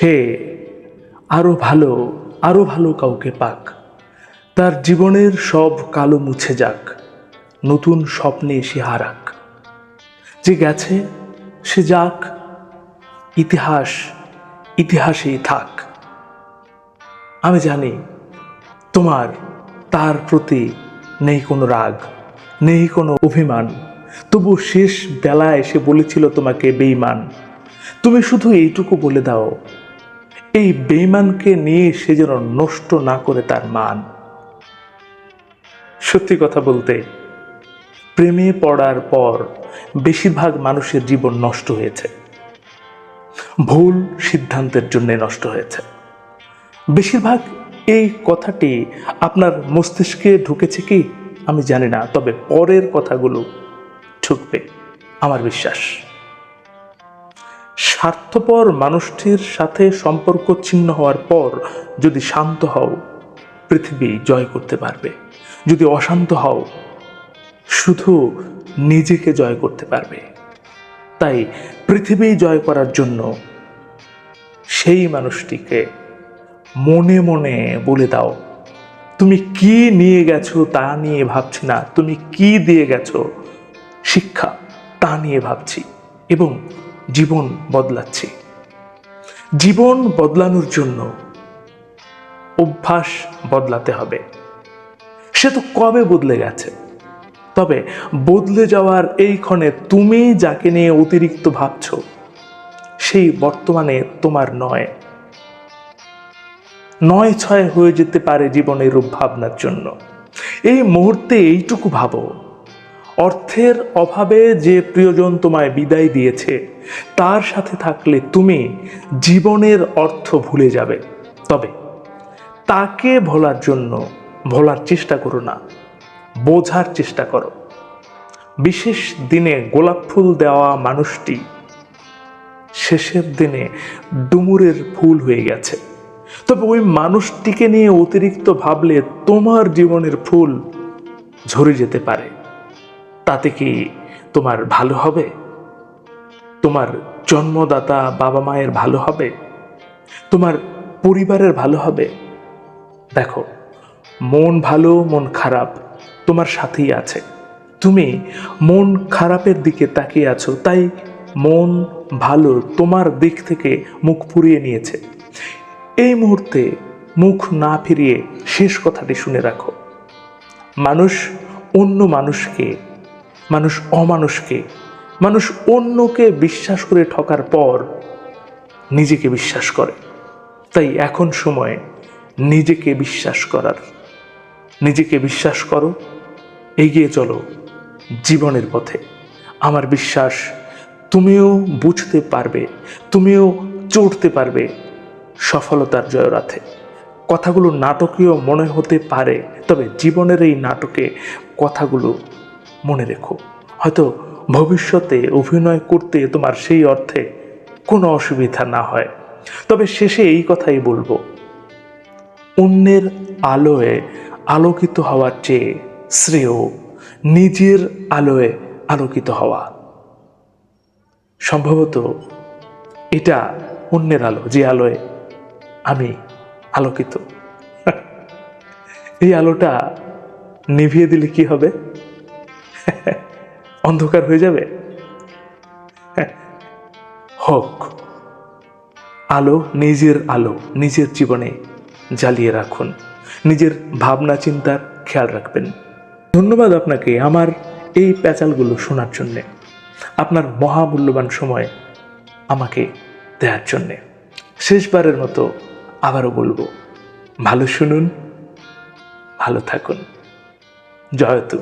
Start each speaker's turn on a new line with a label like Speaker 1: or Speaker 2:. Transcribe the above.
Speaker 1: সে আরও ভালো আরও ভালো কাউকে পাক। তার জীবনের সব কালো মুছে যাক, নতুন স্বপ্নে সে হারাক। যে গেছে, সে যাক, ইতিহাস ইতিহাসেই থাক। আমি জানি, তোমার, তার প্রতি নেই কোনো রাগ, নেই কোনো অভিমান। তবু শেষ বেলায় এসে বলেছিল তোমাকে বেইমান তুমি শুধু এইটুকু বলে দাও এই বেইমানকে নিয়ে সে যেন নষ্ট না করে তার মান। সত্যি কথা বলতে, প্রেমে পড়ার পর বেশিরভাগ মানুষের জীবন নষ্ট হয়েছে। ভুল সিদ্ধান্তের জন্য নষ্ট হয়েছে। বেশিরভাগ এই কথাটি আপনার মস্তিষ্কে ঢুকেছে কি? আমি জানি না, তবে পরের কথাগুলো ঢুকবে, আমার বিশ্বাস। স্বার্থপর মানুষটির সাথে সম্পর্ক ছিন্ন হওয়ার পর যদি শান্ত হও, পৃথিবী জয় করতে পারবে। যদি অশান্ত হও, শুধু নিজেকে জয় করতে পারবে। তাই পৃথিবী জয় করার জন্য সেই মানুষটিকে মনে মনে বলে দাও, তুমি কি নিয়ে গেছো তা নিয়ে ভাবছি না। তুমি কি দিয়ে গেছো শিক্ষা তা নিয়ে ভাবছি। এবং জীবন বদলাচ্ছি। জীবন বদলানোর জন্য অভ্যাস বদলাতে হবে। সে তো কবে বদলে গেছে? তবে বদলে যাওয়ার এই ক্ষণে তুমি যাকে নিয়ে অতিরিক্ত ভাবছ, সেই বর্তমানে তোমার নয়। নয় ছয় হয়ে যেতে পারে জীবনের রূপ ভাবনার জন্য। এই মুহূর্তে এইটুকু ভাবো। অর্থের অভাবে যে প্রিয়জন তোমায় বিদায় দিয়েছে, তার সাথে থাকলে তুমি জীবনের অর্থ ভুলে যাবে। তবে তাকে ভোলার জন্য ভোলার চেষ্টা করো না, বোঝার চেষ্টা করো। বিশেষ দিনে গোলাপ ফুল দেওয়া মানুষটি শেষের দিনে ডুমুরের ফুল হয়ে গেছে। তবে ওই মানুষটিকে নিয়ে অতিরিক্ত ভাবলে তোমার জীবনের ফুল ঝরে যেতে পারে। তাতে কি তোমার ভালো হবে? তোমার জন্মদাতা বাবা মায়ের ভালো হবে? তোমার পরিবারের ভালো হবে? দেখো, মন ভালো, মন খারাপ তোমার সাথেই আছে। তুমি মন খারাপের দিকে তাকিয়ে আছো, তাই মন ভালো তোমার দিক থেকে মুখ ফুরিয়ে নিয়েছে। এই মুহূর্তে মুখ না ফিরিয়ে শেষ কথাটি শুনে রাখো। মানুষ অন্য মানুষকে মানুষ অমানুষকে, মানুষ অন্যকে বিশ্বাস করে ঠকার পর নিজেকে বিশ্বাস করে। তাই এখন সময়ে নিজেকে বিশ্বাস করার, নিজেকে বিশ্বাস করো, এগিয়ে চলো জীবনের পথে। আমার বিশ্বাস, তুমিও বুঝতে পারবে, তুমিও চড়তে পারবে সফলতার জয়রাথে। কথাগুলো নাটকীয় মনে হতে পারে, তবে জীবনের এই নাটকে কথাগুলো মনে রেখো। হয়তো ভবিষ্যতে অভিনয় করতে তোমার সেই অর্থে কোনো অসুবিধা না হয়। তবে শেষে এই কথাই বলব। অন্যের আলোয় আলোকিত হওয়ার চেয়ে শ্রেয় নিজের আলোয় আলোকিত হওয়া। সম্ভবত এটা অন্যের আলো, যে আলোয় আমি আলোকিত। এই আলোটা নিভিয়ে দিলে কি হবে? অন্ধকার হয়ে যাবে? হোক, আলো নিজের আলো, নিজের জীবনে জ্বালিয়ে রাখুন। নিজের ভাবনা চিন্তার খেয়াল রাখবেন। ধন্যবাদ আপনাকে আমার এই প্যাচালগুলো শোনার জন্যে, আপনার মহামূল্যবান সময় আমাকে দেওয়ার জন্যে। শেষবারের মতো আবারও বলব, ভালো শুনুন, ভালো থাকুন। জয়তু